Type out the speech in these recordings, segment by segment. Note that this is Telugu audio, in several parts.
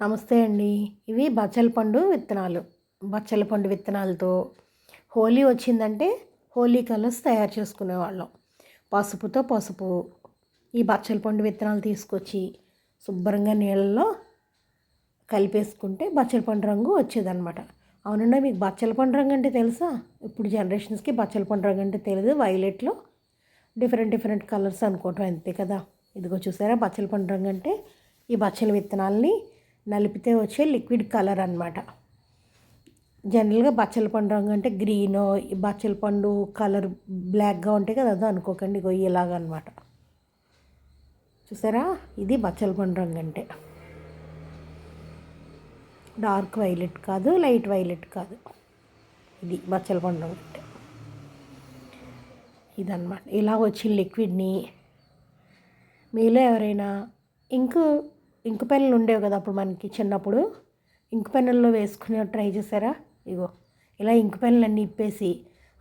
నమస్తే అండి. ఇవి బచ్చల పండు విత్తనాలు. బచ్చల పండు విత్తనాలతో హోలీ వచ్చిందంటే హోలీ కలర్స్ తయారు చేసుకునేవాళ్ళం పసుపుతో పసుపు. ఈ బచ్చల పండు విత్తనాలు తీసుకొచ్చి శుభ్రంగా నీళ్ళలో కలిపేసుకుంటే బచ్చల పండు రంగు వచ్చేదన్నమాట. అవునండి మీకు బచ్చల పండు రంగు అంటే తెలుసా? ఇప్పుడు జనరేషన్స్కి బచ్చల పండు రంగు అంటే తెలియదు వైలెట్లో డిఫరెంట్ డిఫరెంట్ కలర్స్ అనుకోవటం అంతే కదా. ఇదిగో చూసారా? బచ్చల పండు రంగు అంటే ఈ బచ్చల విత్తనాలని నలిపితే వచ్చే లిక్విడ్ కలర్ అనమాట జనరల్గా బచ్చల పండు రంగు అంటే గ్రీన్ బచ్చల పండు కలర్ బ్లాక్గా ఉంటాయి కదా అదో అనుకోకండి ఇగో ఇలాగ అనమాట చూసారా? ఇది బచ్చల పండు రంగు అంటే. డార్క్ వైలెట్ కాదు లైట్ వైలెట్ కాదు. ఇది బచ్చల పండు రంగు అంటే. ఇదన్నమాట. ఇలా వచ్చిన లిక్విడ్ని మీలో ఎవరైనా ఇంకు ఇంకు పెన్నులు ఉండేవి కదా అప్పుడు మనకి చిన్నప్పుడు. ఇంకు పెన్నుల్లో వేసుకునే ట్రై చేశారా? ఇగో ఇలా ఇంకు పెన్నులు అన్నీ ఇప్పేసి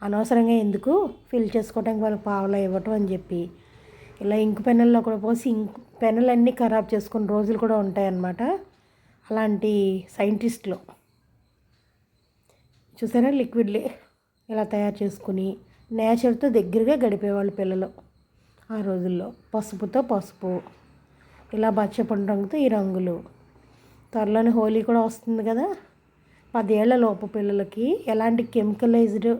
అనవసరంగా ఎందుకు ఫిల్ చేసుకోవడానికి వాళ్ళకి పావులా ఇవ్వటం అని చెప్పి ఇలా ఇంకు పెన్నుల్లో కూడా పోసి ఇంకు పెన్నులన్నీ ఖరాబ్ చేసుకునే రోజులు కూడా ఉంటాయన్నమాట. అలాంటి సైంటిస్టులు చూసారా లిక్విడ్లే ఇలా తయారు చేసుకుని నేచర్తో దగ్గరగా గడిపేవాళ్ళు పిల్లలు ఆ రోజుల్లో. పసుపుతో పసుపు ఇలా బచ్చపండు రంగుతో ఈ రంగులు. త్వరలోనే హోలీ కూడా వస్తుంది కదా. పదేళ్ళ లోపు పిల్లలకి ఎలాంటి కెమికలైజ్డ్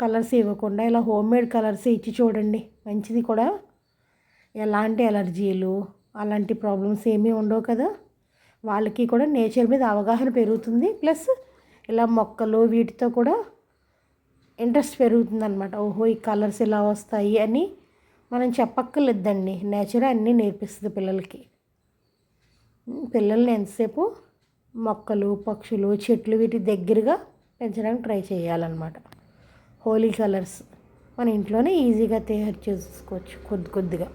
కలర్స్ ఇవ్వకుండా ఇలా హోమ్ మేడ్ కలర్స్ ఇచ్చి చూడండి. మంచిది కూడా. ఎలాంటి ఎలర్జీలు అలాంటి ప్రాబ్లమ్స్ ఏమీ ఉండవు కదా. వాళ్ళకి కూడా నేచర్ మీద అవగాహన పెరుగుతుంది. ప్లస్ ఇలా మొక్కలు వీటితో కూడా ఇంట్రెస్ట్ పెరుగుతుంది అనమాట ఓహో ఈ కలర్స్ ఇలా వస్తాయి అని మనం చెప్పక్కర్లేదండి. నేచర్ అన్నీ నేర్పిస్తుంది పిల్లలకి. పిల్లల్ని ఎంతసేపు మొక్కలు పక్షులు చెట్లు వీటి దగ్గరగా పెంచడానికి ట్రై చేయాలన్నమాట. హోలీ కలర్స్ మన ఇంట్లోనే ఈజీగా తయారు చేసుకోవచ్చు కొద్ది కొద్దిగా.